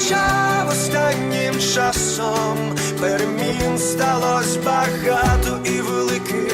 помічав останнім часом. Перемін сталось багато і великих,